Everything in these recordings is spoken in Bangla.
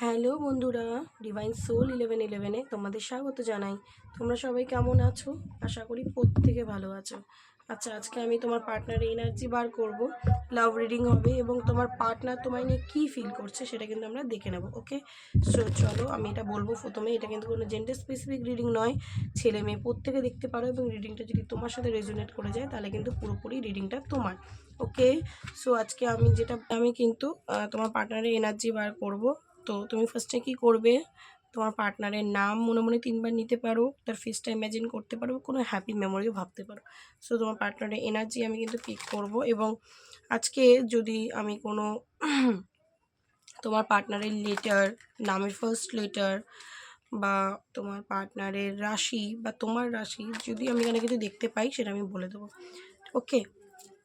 হ্যালো বন্ধুরা ডিভাইন সোল ইলেভেন ইলেভেনে তোমাদের স্বাগত জানাই। তোমরা সবাই কেমন আছো? আশা করি প্রত্যেকে ভালো আছো। আচ্ছা আজকে আমি তোমার পার্টনারের এনার্জি বার করব। লাভ রিডিং হবে এবং তোমার পার্টনার তোমায় নিয়ে কী ফিল করছে সেটা কিন্তু আমরা দেখে নেব ওকে সো চলো আমি এটা বলব প্রথমে। এটা কিন্তু কোনো জেন্ডার স্পেসিফিক রিডিং নয়। ছেলে মেয়ে প্রত্যেকে দেখতে পারো এবং রিডিংটা যদি তোমার সাথে রেজোনেট করে যায়, তাহলে কিন্তু পুরোপুরি রিডিংটা তোমার ওকে সো আজকে আমি যেটা, আমি কিন্তু তোমার পার্টনারের এনার্জি বার করব। তো তুমি ফার্স্টে কি করবে? তোমার পার্টনারের নাম মনে মনে তিনবার নিতে পারো। তার ফেসটা ইমাজিন করতে পারো, কোনো হ্যাপি মেমোরিও ভাবতে পারো। সো তোমার পার্টনারের এনার্জি আমি কিন্তু পিক করব এবং আজকে যদি আমি কোনো তোমার পার্টনারের লেটার নামের ফার্স্ট লেটার বা তোমার পার্টনারের রাশি বা তোমার রাশি যদি আমি এখানে কিছু দেখতে পাই, সেটা আমি বলে দেবো। ওকে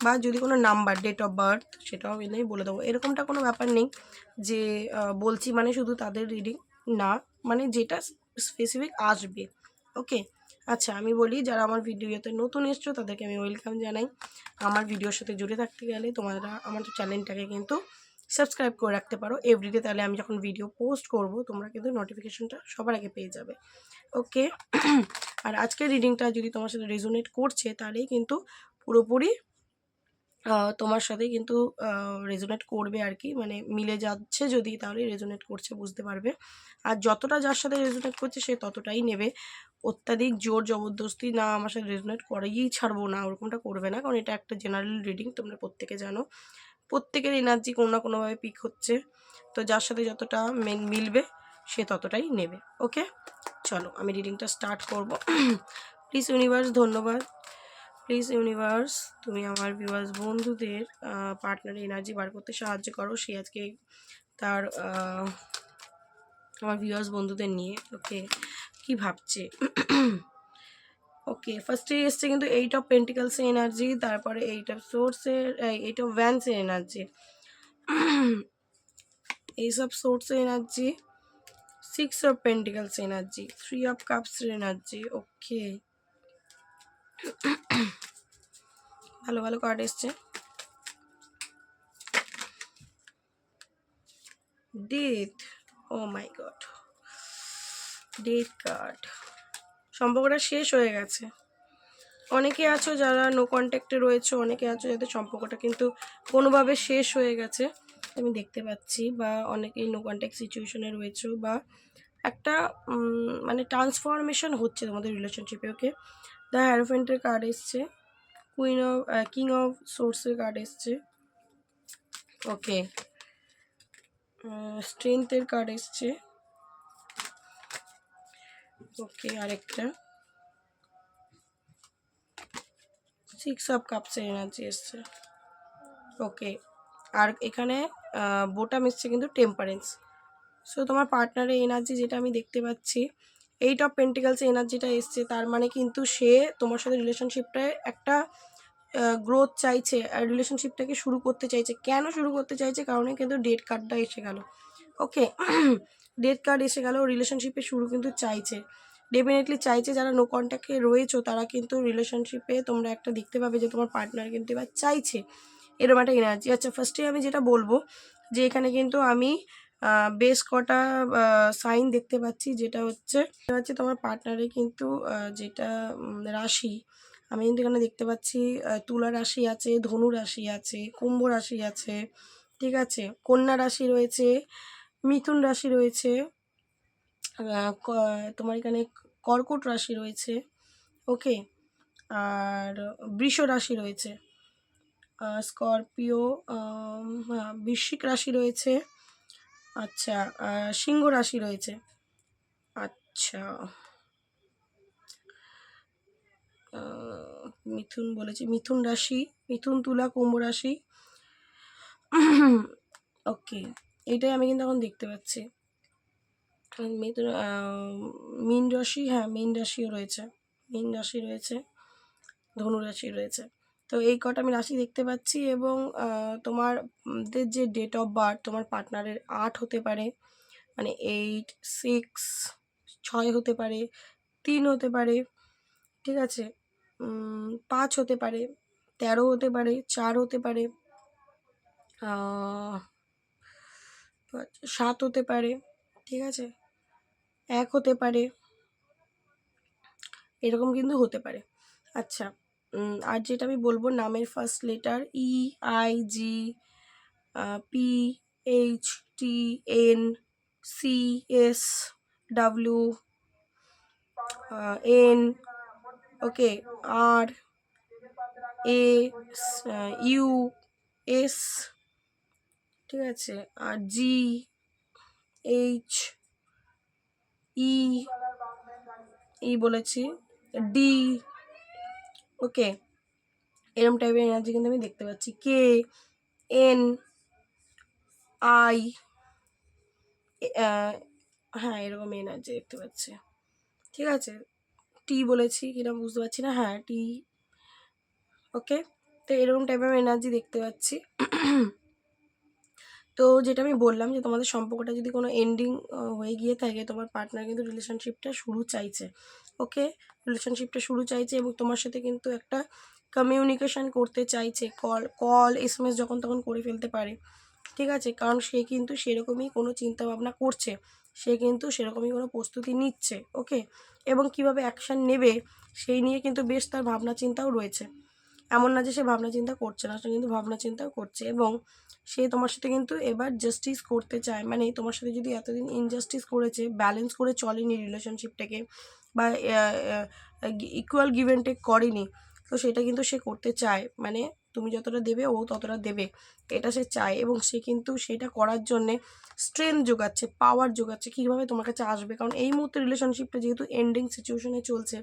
বা যদি কোনো নাম্বার ডেট অফ বার্থ সেটাও এনে বলে দেবো। এরকমটা কোনো ব্যাপার নেই যে বলছি মানে শুধু তাদের রিডিং না মানে যেটা স্পেসিফিক আসবে। ওকে আচ্ছা আমি বলি যারা আমার ভিডিওতে নতুন এসছো তাদেরকে আমি ওয়েলকাম জানাই। আমার ভিডিওর সাথে জুড়ে থাকতে গেলে তোমরা আমার চ্যানেলটাকে কিন্তু সাবস্ক্রাইব করে রাখতে পারো। এভরিডে তাহলে আমি যখন ভিডিও পোস্ট করব, তোমরা কিন্তু নোটিফিকেশনটা সবার আগে পেয়ে যাবে। ওকে আর আজকের রিডিংটা যদি তোমার সাথে রেজোনেট করছে, তাহলেই কিন্তু পুরোপুরি তোমার সাথে কিন্তু রেজোনেট করবে আর কি মানে মিলে যাচ্ছে যদি তাহলে রেজোনেট করছে, বুঝতে পারবে। আর যতটা যার সাথে রেজোনেট করছে, সে ততটাই নেবে। অত্যাধিক জোর, জবরদস্তি না আমার সাথে রেজোনেট করেই ছাড়বো না, ওরকমটা করবে না। কারণ এটা একটা জেনারেল রিডিং তোমরা প্রত্যেকে জানো। প্রত্যেকের এনার্জি কোনো না কোনোভাবে পিক হচ্ছে। তো যার সাথে যতটা মেন মিলবে, সে ততটাই নেবে। ওকে চলো, আমি রিডিংটা স্টার্ট করব। প্লিজ ইউনিভার্স ধন্যবাদ। প্লিজ ইউনিভার্স, তুমি আমার ভিউয়ার্স বন্ধুদের পার্টনার এনার্জি বার করতে সাহায্য করো সে আজকে তার আমার ভিউয়ার্স বন্ধুদের নিয়ে ওকে কি ভাবছে? ওকে ফার্স্টে এসছে কিন্তু এইট অফ পেন্টিকালসের এনার্জি তারপরে এইট অফ সোর্সের এইট অফ ভ্যান্সের এনার্জি এইসব সোর্সের energy six of pentacles energy three of কাপসের energy okay ভালো ভালো কার্ড এসছে। Death oh my god death card সম্পর্কটা শেষ হয়ে গেছে। অনেকে আছো যারা নো কন্ট্যাক্টে রয়েছে, অনেকে আছো যাদের সম্পর্কটা কিন্তু কোনোভাবে শেষ হয়ে গেছে। আমি দেখতে পাচ্ছি বা অনেকেই নো কন্ট্যাক্ট সিচুয়েশনে রয়েছে বা একটা মানে ট্রান্সফরমেশন হচ্ছে তোমাদের রিলেশনশিপে ওকে দ্য হ্যারোফেন্টের কার্ড এসছে। কুইন অফ কিং অফ সোর্সের কার্ড এসছে। ওকে স্ট্রেংথের কার্ড এসছে। ওকে আরেকটা। সিক্স অফ কাপসের এনার্জি এসছে। ওকে আর এখানে বোটাম এসছে কিন্তু টেম্পারেন্স সো তোমার পার্টনারের এনার্জি যেটা আমি দেখতে পাচ্ছি এইট অফ পেন্টিকালস এনার্জিটা এসছে, তার মানে কিন্তু সে তোমার সাথে রিলেশনশিপটায় একটা গ্রোথ চাইছে আর রিলেশনশিপটাকে শুরু করতে চাইছে। কেন শুরু করতে চাইছে? কারণে কিন্তু ডেট কার্ডটা এসে গেল। ওকে ডেট কার্ড এসে গেল রিলেশনশিপে শুরু কিন্তু চাইছে। ডেফিনেটলি চাইছে যারা নো কন্ট্যাক্টে রয়েছো, তারা কিন্তু রিলেশনশিপে তোমরা একটা দেখতে পাবে যে তোমার পার্টনার কিন্তু এবার চাইছে। এরকম একটা এনার্জি আচ্ছা ফার্স্টে আমি যেটা বলব, যে এখানে কিন্তু আমি বেশ কটা সাইন দেখতে পাচ্ছি যেটা হচ্ছে হচ্ছে তোমার পার্টনারে কিন্তু যেটা রাশি। আমি কিন্তু এখানে দেখতে পাচ্ছি তুলা রাশি আছে ধনু রাশি আছে কুম্ভ রাশি আছে ঠিক আছে? কন্যা রাশি রয়েছে মিথুন রাশি রয়েছে তোমার এখানে কর্কট রাশি রয়েছে ওকে আর বৃষ রাশি রয়েছে স্করপিও হ্যাঁ, বৃশ্চিক রাশি রয়েছে আচ্ছা সিংহ রাশি রয়েছে। আচ্ছা। মিথুন বলেছি, মিথুন রাশি, মিথুন, তুলা, কুম্ভ রাশি। ওকে, এটাই আমি কিন্তু এখন দেখতে পাচ্ছি। মিথুন মীন রাশি হ্যাঁ মীন রাশিও রয়েছে। মীন রাশি রয়েছে, ধনু রাশি রয়েছে। তো এই কটা আমি রাশি দেখতে পাচ্ছি এবং তোমার যে ডেট অফ বার্থ তোমার পার্টনারের আট হতে পারে মানে এইট সিক্স ছয় হতে পারে, তিন হতে পারে, ঠিক আছে? পাঁচ হতে পারে, তেরো হতে পারে, চার হতে পারে সাত হতে পারে, ঠিক আছে? এক হতে পারে, এরকম কিন্তু হতে পারে। আচ্ছা আর যেটা আমি বলব নামের first letter E I G P H T N C S W N okay R A U S ঠিক আছে? আর জি এইচ ই ই বলেছি ডি ওকে? এরম টাইপের এনার্জি কিন্তু আমি দেখতে পাচ্ছি। কে এন আই হ্যাঁ এরকম এনার্জি দেখতে পাচ্ছি। ঠিক আছে? টি বলেছি কিনা বুঝতে পারছি না। হ্যাঁ টি ওকে? তো এরকম টাইপের এনার্জি দেখতে পাচ্ছি। তো যেটা আমি বললাম যে তোমাদের সম্পর্কটা যদি কোনো এন্ডিং হয়ে গিয়ে থাকে, তোমার পার্টনার কিন্তু রিলেশনশিপটা শুরু চাইছে ওকে রিলেশনশিপটা শুরু চাইছে এবং তোমার সাথে কিন্তু একটা কমিউনিকেশন করতে চাইছে call call S M S যখন তখন করে ফেলতে পারে, ঠিক আছে? কারণ সে কিন্তু সেরকমই কোনো চিন্তা ভাবনা করছে, সে কিন্তু সেরকমই কোনো প্রস্তুতি নিচ্ছে ওকে এবং কীভাবে অ্যাকশান নেবে, সেই নিয়ে কিন্তু বেশ তার ভাবনা চিন্তাও রয়েছে। এমন না যে সে ভাবনা চিন্তা করছে না, সে কিন্তু ভাবনা চিন্তাও করছে এবং সে তোমার সাথে কিন্তু এবার জাস্টিস করতে চায়। মানে তোমার সাথে যদি এতদিন ইনজাস্টিস করেছে ব্যালেন্স করে চলেনি রিলেশনশিপটাকে বা ইকুয়াল গিভ অ্যান্ড টেক করেনি, তো সেটা কিন্তু সে করতে চায়। মানে তুমি যতটা দেবে, ও ততটা দেবে, এটা সে চায় এবং সে কিন্তু সেটা করার জন্যে স্ট্রেংথ যোগাচ্ছে পাওয়ার যোগাচ্ছে, কীভাবে তোমার কাছে আসবে? কারণ এই মুহূর্তে রিলেশনশিপটা যেহেতু এন্ডিং সিচুয়েশনে চলছে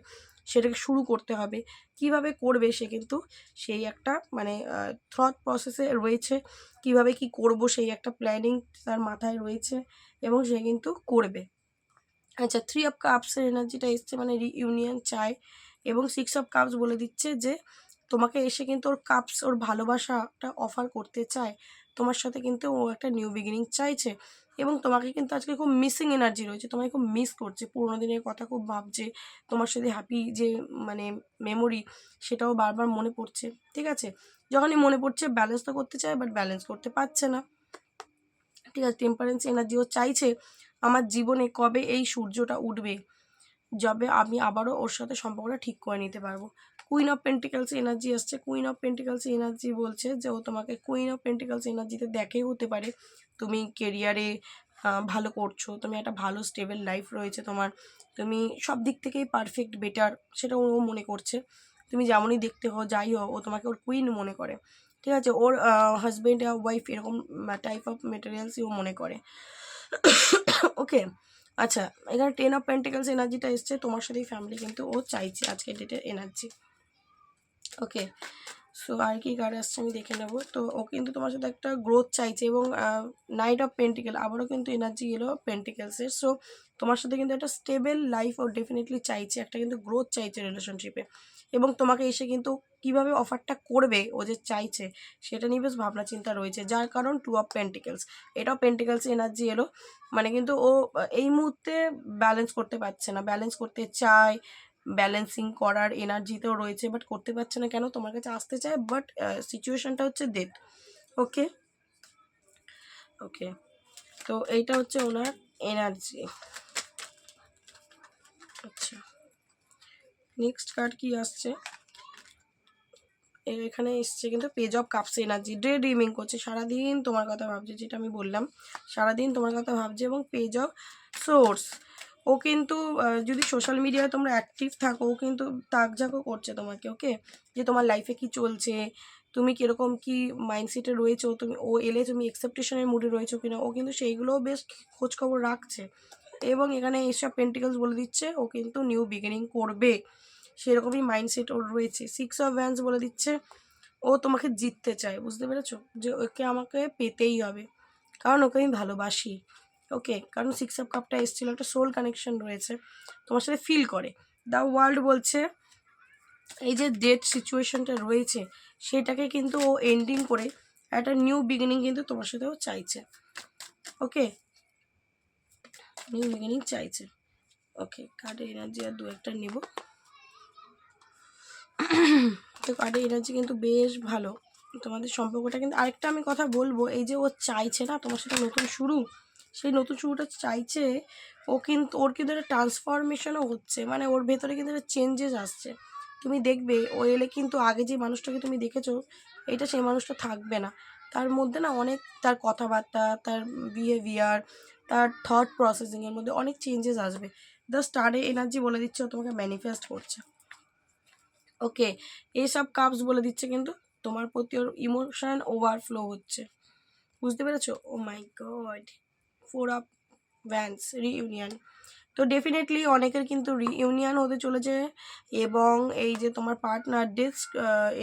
সেটাকে শুরু করতে হবে। কীভাবে করবে সে কিন্তু সেই একটা মানে থ্রট প্রসেসে রয়েছে। কীভাবে কি করব সেই একটা প্ল্যানিং তার মাথায় রয়েছে এবং সে কিন্তু করবে। আচ্ছা থ্রি অফ কাপসের এনার্জিটা এসছে মানে রিইউনিয়ন চায় এবং সিক্স অফ কাপস বলে দিচ্ছে যে তোমাকে এসে কিন্তু ওর কাপস ওর ভালোবাসাটা অফার করতে চায়। তোমার সাথে কিন্তু ও একটা নিউ বিগিনিং চাইছে এবং তোমাকে কিন্তু আজকে খুব মিসিং এনার্জি রয়েছে, তোমাকে খুব মিস করছে। পুরোনো দিনের কথা খুব ভাবছে, তোমার সাথে হ্যাপি যে মানে মেমোরি সেটাও বারবার মনে পড়ছে, ঠিক আছে? যখনই মনে পড়ছে ব্যালেন্স তো করতে চায় বাট ব্যালেন্স করতে পারছে না। ঠিক আছে টেম্পারেন্স এনার্জিও চাইছে আমার জীবনে কবে এই সূর্যটা উঠবে, যবে আমি আবারও ওর সাথে সম্পর্কটা ঠিক করে নিতে পারব। কুইন অফ পেন্টিকালস এনার্জি আসছে। কুইন অফ পেন্টিকালস এনার্জি বলছে যে, ও তোমাকে কুইন অফ পেন্টিকালস এনার্জিতে দেখেই হতে পারে। তুমি কেরিয়ারে ভালো করছ, তুমি একটা ভালো স্টেবল লাইফ রয়েছে তোমার। তুমি সব দিক থেকেই পারফেক্ট বেটার সেটা ও মনে করছে। তুমি যেমনই দেখতে হো যাই হো ও তোমাকে ওর কুইন মনে করে। ঠিক আছে? ওর হাজব্যান্ড আর ওয়াইফ এরকম টাইপ অফ মেটেরিয়ালসই ও মনে করে। ওকে আচ্ছা এখানে টেন অফ পেন্টিকালস এনার্জিটা এসছে, তোমার সাথেই ফ্যামিলি কিন্তু ও চাইছে আজকের ডেটের এনার্জি ওকে সো আর কি কার্ড আসছে আমি দেখে নেব। তো ও কিন্তু তোমার সাথে একটা গ্রোথ চাইছে এবং নাইট অফ পেন্টিকেল আবারও কিন্তু এনার্জি এলো পেন্টিকেলসের সো তোমার সাথে কিন্তু একটা স্টেবল লাইফ ও ডেফিনেটলি চাইছে, একটা কিন্তু গ্রোথ চাইছে রিলেশনশিপে এবং তোমাকে এসে কিন্তু কীভাবে অফারটা করবে, ও যে চাইছে, সেটা নিয়ে বেশ ভাবনা চিন্তা রয়েছে। যার কারণ টু অফ পেন্টিকেলস এটাও পেন্টিকেলস এনার্জি এলো। মানে কিন্তু ও, এই মুহূর্তে ব্যালেন্স করতে পারছে না। ব্যালেন্স করতে চায় ব্যালেন্সিং করার এনার্জিতেও রয়েছে বাট করতে পারছে না কেন? তোমার কাছে আসতে চায় বাট সিচুয়েশনটা হচ্ছে ডেথ ওকে ওকে তো এইটা হচ্ছে ওনার এনার্জি আচ্ছা। নেক্সট কার্ড কি আসছে? এখানে এসছে কিন্তু page of cups energy day dreaming করছে। সারাদিন তোমার কথা ভাবছে, যেটা আমি বললাম, সারাদিন তোমার কথা ভাবছে এবং পেজ অফ সোর্স ও কিন্তু যদি সোশ্যাল মিডিয়ায় তোমরা অ্যাক্টিভ থাকো, ও কিন্তু তাকঝাকও করছে তোমাকে ওকে যে তোমার লাইফে কি চলছে, তুমি কীরকম কি মাইন্ডসেটে রয়েছো তুমি, ও এলে তুমি এক্সেপ্টেশনের মুডে রয়েছো কিনা, ও কিন্তু সেইগুলোও বেশ খোঁজখবর রাখছে। এবং এখানে এসব পেন্টিকলস বলে দিচ্ছে, ও কিন্তু নিউ বিগিনিং করবে। সেরকমই মাইন্ডসেট ওর রয়েছে। সিক্স অফ ভ্যান্স বলে দিচ্ছে, ও তোমাকে জিততে চায়, বুঝতে পেরেছ? যে ওকে আমাকে পেতেই হবে। কারণ ওকে আমি ভালোবাসি। ওকে, কারণ সিক্স অফ কাপটা এসেছিল, একটা সোল কানেকশন রয়েছে, তোমার সাথে ফিল করে। দ্য ওয়ার্ল্ড বলছে, এই যে ডেট সিচুয়েশনটা রয়েছে, সেটাকে কিন্তু ও এন্ডিং করে একটা নিউ বিগিনিং কিন্তু তোমার সাথেও চাইছে। ওকে? নিউ বিগিনিং চাইছে। ওকে কার্ডের এনার্জি আর দু একটা নেব। তো কার্ডের এনার্জি কিন্তু বেশ ভালো। তোমাদের সম্পর্কটা কিন্তু আরেকটা আমি কথা বলব, এই যে ও চাইছে না তোমার সাথে নতুন শুরু সেই নতুন শুরুটা চাইছে, ও কিন্তু ওর কিন্তু একটা ট্রান্সফরমেশনও হচ্ছে। মানে ওর ভেতরে কিন্তু একটা চেঞ্জেস আসছে। তুমি দেখবে, ও এলে কিন্তু আগে যে মানুষটাকে তুমি দেখেছ, এটা সেই মানুষটা থাকবে না। তার মধ্যে না অনেক, তার কথাবার্তা, তার বিহেভিয়ার তার থট প্রসেসিংয়ের মধ্যে অনেক চেঞ্জেস আসবে। দ্য স্টারে এনার্জি বলে দিচ্ছে, ও তোমাকে ম্যানিফেস্ট করছে। ওকে এইসব কাপস বলে দিচ্ছে কিন্তু তোমার প্রতি ওর ইমোশন ওভারফ্লো হচ্ছে। বুঝতে পেরেছ? ও my god four of wands reunion তো ডেফিনেটলি অনেকের কিন্তু রিইউনিয়ন হতে চলেছে এবং এই যে তোমার পার্টনার ডিস্ক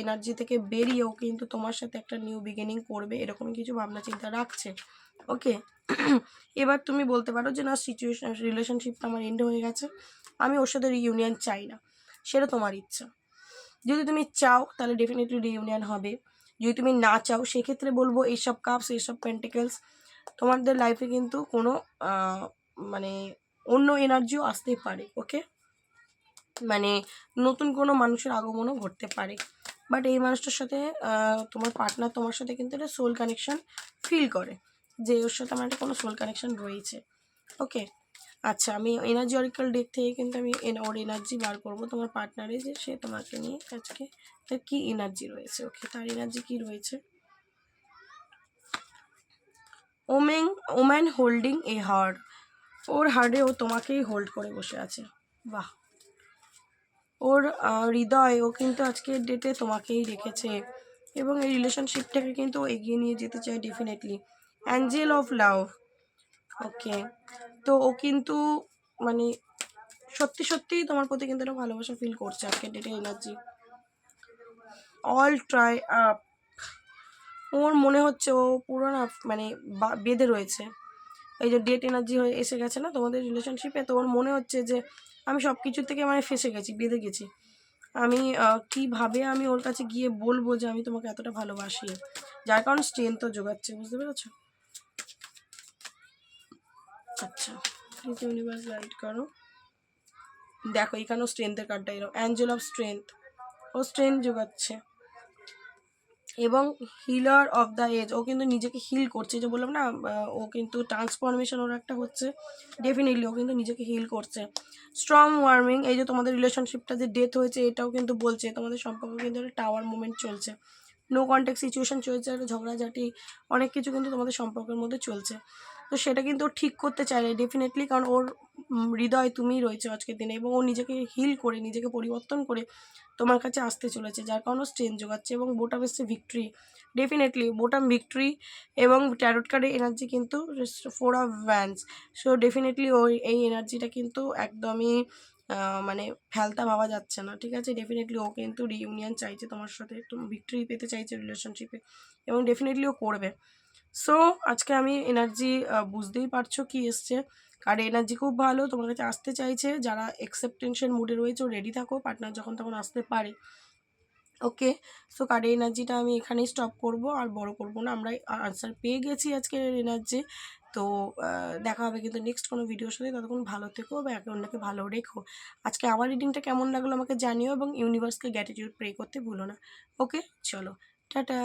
এনার্জি থেকে বেরিয়েও কিন্তু তোমার সাথে একটা নিউ বিগিনিং করবে এরকম কিছু ভাবনা চিন্তা রাখছে। ওকে এবার তুমি বলতে পারো যে না সিচুয়েশন রিলেশনশিপটা আমার এন্ড হয়ে গেছে। আমি ওর সাথে রিইউনিয়ন চাই না। সেটা তোমার ইচ্ছা। যদি তুমি চাও, তাহলে ডেফিনেটলি রিইউনিয়ন হবে। যদি তুমি না চাও, সেক্ষেত্রে বলব এইসব কাপস এইসব পেন্টিকেলস তোমাদের লাইফে কিন্তু কোনো মানে অন্য এনার্জিও আসতে পারে ওকে মানে নতুন কোনো মানুষের আগমনও ঘটতে পারে। বাট এই মানুষটার সাথে তোমার পার্টনার তোমার সাথে কিন্তু একটা সোল কানেকশন ফিল করে, যে ওর সাথে আমার একটা কোনো সোল কানেকশন রয়েছে ওকে আচ্ছা আমি এনার্জি অরিক্যাল ডেক থেকে কিন্তু আমি ওর এনার্জি বার করব তোমার পার্টনারে যে সে তোমাকে নিয়ে আজকে তার কী এনার্জি রয়েছে ওকে তার এনার্জি কী রয়েছে? ওমেং ওম্যান হোল্ডিং এ হার্ড ওর হার্ডে ও তোমাকেই হোল্ড করে বসে আছে। বাহ। ওর হৃদয়, ও কিন্তু আজকের ডেটে তোমাকেই রেখেছে। এবং এই রিলেশনশিপটাকে কিন্তু এগিয়ে নিয়ে যেতে চায় definitely angel of love okay. তো ও কিন্তু মানে সত্যি সত্যিই তোমার প্রতি কিন্তু একটা ভালোবাসা ফিল করছে আজকের ডেটে এনার্জি অল ট্রাই আপ ওর মনে হচ্ছে ও পুরো না মানে বেঁধে রয়েছে। এই যে ডেট এনার্জি হয়ে এসে গেছে না তোমাদের রিলেশনশিপে তো ওর মনে হচ্ছে যে আমি সব কিছু থেকে মানে ফেসে গেছি, বেঁধে গেছি। আমি কীভাবে আমি ওর কাছে গিয়ে বলব যে আমি তোমাকে এতটা ভালোবাসি? যার কারণ স্ট্রেংথও জোগাচ্ছে বুঝতে পেরেছ? আচ্ছা ইউনিভার্স গাইড করো। দেখো, এখানেও স্ট্রেংথের কার্ডটা এরকম অ্যাঞ্জেল অফ স্ট্রেংথ ও স্ট্রেংথ জোগাচ্ছে এবং হিলার অফ দ্য এজ ও কিন্তু নিজেকে হিল করছে যে বললাম না ও কিন্তু ট্রান্সফরমেশন ওর একটা হচ্ছে ডেফিনেটলি ও কিন্তু নিজেকে হিল করছে। স্ট্রং ওয়ার্মিং এই যে তোমাদের রিলেশনশিপটা যে ডেথ হয়েছে, এটাও কিন্তু বলছে, তোমাদের সম্পর্ক কিন্তু একটা টাওয়ার মুভমেন্ট চলছে। নো কন্ট্যাক্ট সিচুয়েশন চলছে একটা ঝগড়াঝাটি, অনেক কিছু কিন্তু তোমাদের সম্পর্কের মধ্যে চলছে। তো সেটা কিন্তু ও ঠিক করতে চাইলে ডেফিনেটলি কারণ ওর হৃদয় তুমিই রয়েছে আজকের দিনে এবং ও নিজেকে হিল করে, নিজেকে পরিবর্তন করে তোমার কাছে আসতে চলেছে, যার কারণে স্ট্রেন যোগাচ্ছে এবং বোটাম এসছে ভিক্টরি ডেফিনেটলি বোটাম ভিক্টরি এবং ট্যারোট কার্ডের এনার্জি কিন্তু four of wands so definitely ওই, এই এনার্জিটা কিন্তু একদমই মানে ফেলতা ভাবা যাচ্ছে না, ঠিক আছে? ডেফিনেটলি ও কিন্তু রিইউনিয়ন চাইছে তোমার সাথে একটু ভিক্টরি পেতে চাইছে রিলেশনশিপে এবং ডেফিনেটলি ও করবে। সো আজকে আমি এনার্জি বুঝতেই পারছ কি এসছে। কার্ড এনার্জি খুব ভালো, তোমার কাছে আসতে চাইছে। যারা এক্সেপ্টেনশন মুডে রয়েছে রেডি থাকো পার্টনার যখন তখন আসতে পারে। ওকে সো কার্ডের এনার্জিটা আমি এখানেই স্টপ করব, আর বড় করব না, আমরা আনসার পেয়ে গেছি আজকের এনার্জি তো দেখা হবে কিন্তু নেক্সট কোনো ভিডিওর সাথে। ততক্ষণ ভালো থেকো বা একে অন্যকে ভালো রেখো। আজকে আমার রিডিংটা কেমন লাগল আমাকে জানিও এবং ইউনিভার্সকে গ্যাটিটিউড প্রে করতে ভুলো না। ওকে চলো, টাটা!